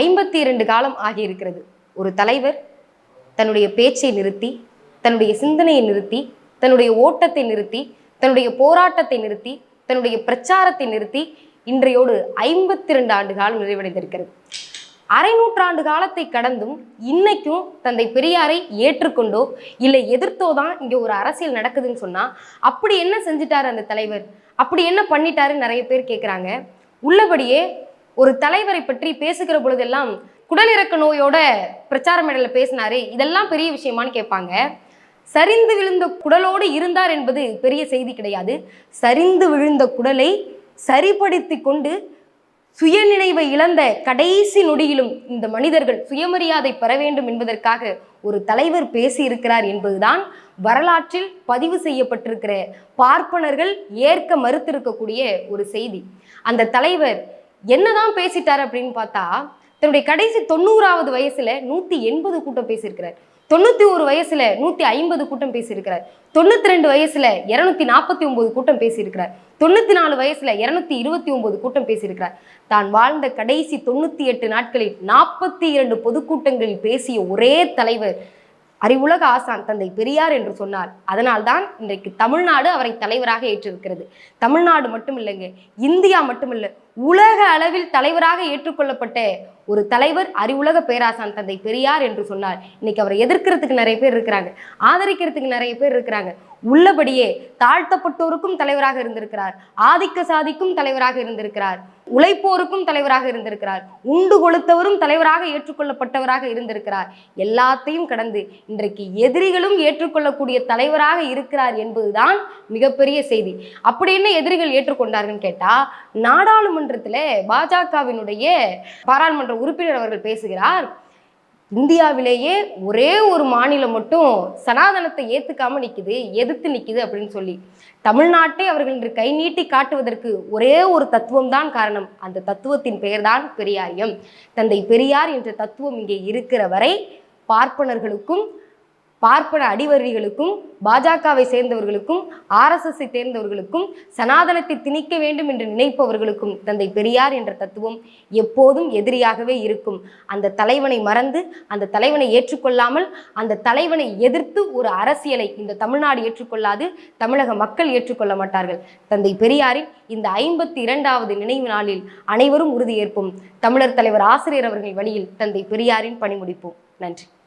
ஐம்பத்தி இரண்டு காலம் ஆகியிருக்கிறது. ஒரு தலைவர் தன்னுடைய பேச்சை நிறுத்தி தன்னுடைய சிந்தனையை நிறுத்தி தன்னுடைய ஓட்டத்தை நிறுத்தி தன்னுடைய போராட்டத்தை நிறுத்தி தன்னுடைய பிரச்சாரத்தை நிறுத்தி இன்றையோடு ஐம்பத்தி ரெண்டு ஆண்டு காலம் நிறைவடைந்திருக்கிறது. அரை நூற்றாண்டு காலத்தை கடந்தும் இன்னைக்கும் தந்தை பெரியாரை ஏற்றுக்கொண்டோ இல்லை எதிர்த்தோ தான் இங்கே ஒரு அரசியல் நடக்குதுன்னு சொன்னால் அப்படி என்ன செஞ்சிட்டாரு அந்த தலைவர்? அப்படி என்ன பண்ணிட்டாரு நிறைய பேர் கேட்குறாங்க உள்ளபடியே ஒரு தலைவரை பற்றி பேசுகிற பொழுதெல்லாம் குடலிறக்க நோயோட பிரச்சார மேடையில் பேசினாரு. இதெல்லாம் பெரிய விஷயமான்னு கேட்பாங்க. சரிந்து விழுந்த குடலோடு இருந்தார் என்பது பெரிய செய்தி கிடையாது. சரிந்து விழுந்த குடலை சரிப்படுத்தி கொண்டு சுயநினைவை இழந்த கடைசி நொடியிலும் இந்த மனிதர்கள் சுயமரியாதை பெற வேண்டும் என்பதற்காக ஒரு தலைவர் பேசியிருக்கிறார் என்பதுதான் வரலாற்றில் பதிவு செய்யப்பட்டிருக்கிற பார்ப்பனர்கள் ஏற்க மறுத்திருக்கக்கூடிய ஒரு செய்தி. அந்த தலைவர் என்னதான் பேசிட்டார் அப்படின்னு பார்த்தா தன்னுடைய கடைசி தொண்ணூறாவது வயசுல நூத்தி எண்பது கூட்டம் பேசியிருக்கிறார். தொண்ணூத்தி ஒரு வயசுல நூத்தி ஐம்பது கூட்டம் பேசியிருக்கிறார். தொண்ணூத்தி ரெண்டு வயசுல இருநூத்தி நாற்பத்தி ஒன்பது கூட்டம் பேசியிருக்கிறார். தொண்ணூத்தி நாலு வயசுல இருநூத்தி இருபத்தி ஒன்பது கூட்டம் பேசியிருக்கிறார். தான் வாழ்ந்த கடைசி தொண்ணூத்தி எட்டு நாட்களில் நாற்பத்தி இரண்டு பொதுக்கூட்டங்களில் பேசிய ஒரே தலைவர் அறிவுலக ஆசான் தந்தை பெரியார் என்று சொன்னார். அதனால்தான் இன்றைக்கு தமிழ்நாடு அவரை தலைவராக ஏற்றிருக்கிறது. தமிழ்நாடு மட்டும் இல்லைங்க இந்தியா மட்டுமில்லை உலக அளவில் தலைவராக ஏற்றுக்கொள்ளப்பட்ட ஒரு தலைவர் அறிவுலக பேராசான் தந்தை பெரியார் என்று சொன்னார். இன்னைக்கு அவரை எதிர்க்கிறதுக்கு நிறைய பேர் இருக்கிறாங்க. ஆதரிக்கிறதுக்கு நிறைய பேர் இருக்கிறாங்க. உள்ளபடியே தாழ்த்தப்பட்டோருக்கும் தலைவராக இருந்திருக்கிறார். ஆதிக்க சாதிக்கும் தலைவராக இருந்திருக்கிறார். உழைப்போருக்கும் தலைவராக இருந்திருக்கிறார். உண்டு கொளுத்தவரும் தலைவராக ஏற்றுக்கொள்ளப்பட்டவராக இருந்திருக்கிறார். எல்லாத்தையும் கடந்து இன்றைக்கு எதிரிகளும் ஏற்றுக்கொள்ளக்கூடிய தலைவராக இருக்கிறார் என்பதுதான் மிகப்பெரிய செய்தி. அப்படி என்ன எதிரிகள் ஏற்றுக்கொண்டார்கள் கேட்டா நாடாளுமன்றத்துல பாஜகவினுடைய பாராளுமன்ற உறுப்பினர் அவர்கள் பேசுகிறார். இந்தியாவிலேயே ஒரே ஒரு மாநிலம் மட்டும் சனாதனத்தை ஏத்துக்காம நிக்குது எதிர்த்து நிக்குது அப்படின்னு சொல்லி. தமிழ்நாட்டை அவர்கள் இன்று கை நீட்டி காட்டுவதற்கு ஒரே ஒரு தத்துவம் தான் காரணம். அந்த தத்துவத்தின் பெயர்தான் பெரியாரியம். தந்தை பெரியார் என்ற தத்துவம் இங்கே இருக்கிற வரை பார்ப்பனர்களுக்கும் பார்ப்பன அடிவரிகளுக்கும் பாஜகவை சேர்ந்தவர்களுக்கும் ஆர்எஸ்எஸ்ஸை சேர்ந்தவர்களுக்கும் சனாதனத்தை திணிக்க வேண்டும் என்று நினைப்பவர்களுக்கும் தந்தை பெரியார் என்ற தத்துவம் எப்போதும் எதிரியாகவே இருக்கும். அந்த தலைவனை மறந்து அந்த தலைவனை ஏற்றுக்கொள்ளாமல் அந்த தலைவனை எதிர்த்து ஒரு அரசியலை இந்த தமிழ்நாடு ஏற்றுக்கொள்ளாது தமிழக மக்கள் ஏற்றுக்கொள்ள மாட்டார்கள். தந்தை பெரியாரின் இந்த ஐம்பத்தி இரண்டாவது நினைவு நாளில் அனைவரும் உறுதியேற்போம். தமிழர் தலைவர் ஆசிரியர் அவர்கள் வழியில் தந்தை பெரியாரின் பணிமுடிப்போம் நன்றி.